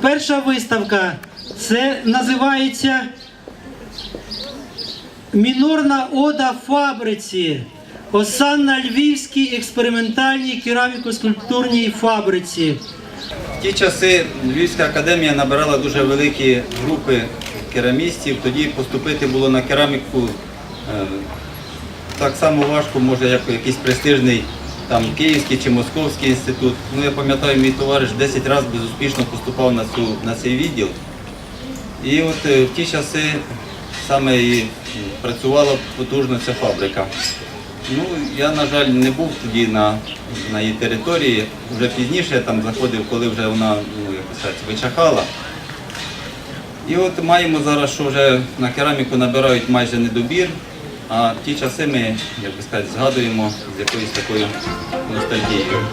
перша виставка це називається Мінорна ода фабриці. Осан на Львівській експериментальній кераміко-скульптурній фабриці. В ті часи Львівська академія набирала дуже великі групи керамістів. Тоді поступити було на кераміку е, так само важко, може, як якийсь престижний там, Київський чи Московський інститут. Ну, я пам'ятаю, мій товариш 10 разів безуспішно поступав на, цю, на цей відділ. І от е, в ті часи саме і працювала потужно ця фабрика. Ну, я, на жаль, не був тоді на, на її території. Вже пізніше я там заходив, коли вже вона ну, як вичахала. І от маємо зараз, що вже на кераміку набирають майже недобір, а ті часи ми, як би сказати, згадуємо з якоюсь такою ностальгією.